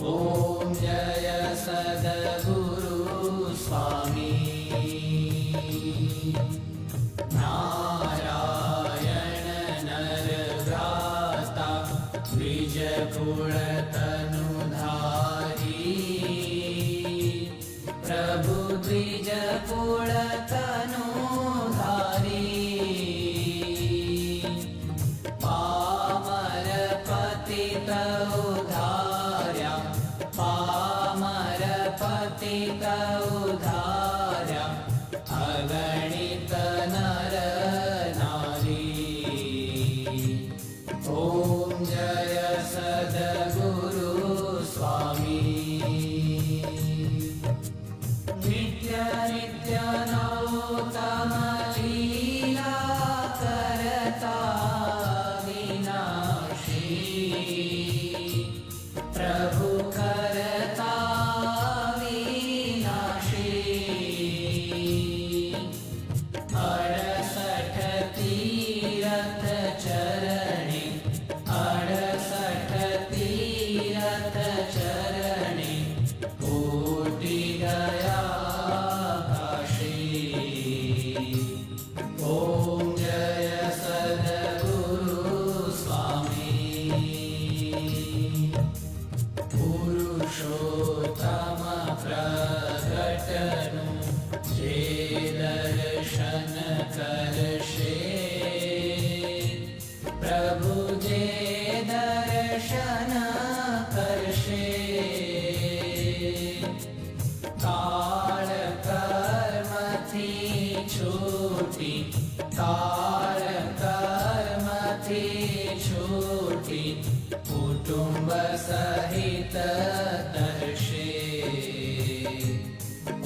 ॐ जय सद्गुरु स्वामी नारायण नरभ्राता उधार्या अगणित नर नारी। ॐ जय सद्गुरु स्वामी। नित्य नित्य प्रकटनु जे दर्शन करशे प्रभु जे दर्शन करशे काळ कर्मथी छूटी काळ कर्मथी छूटी कुटुंब सहित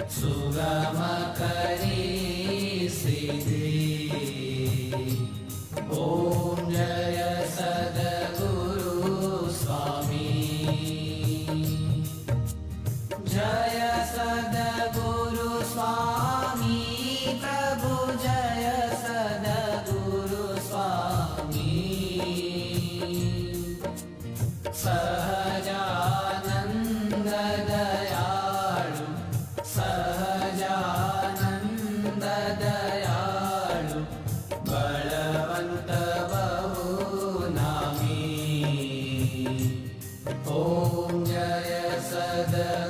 गम करे ॐ जय सदगुरु स्वामी जय सदगुरु स्वामी प्रभु जय सद स्वामी। स the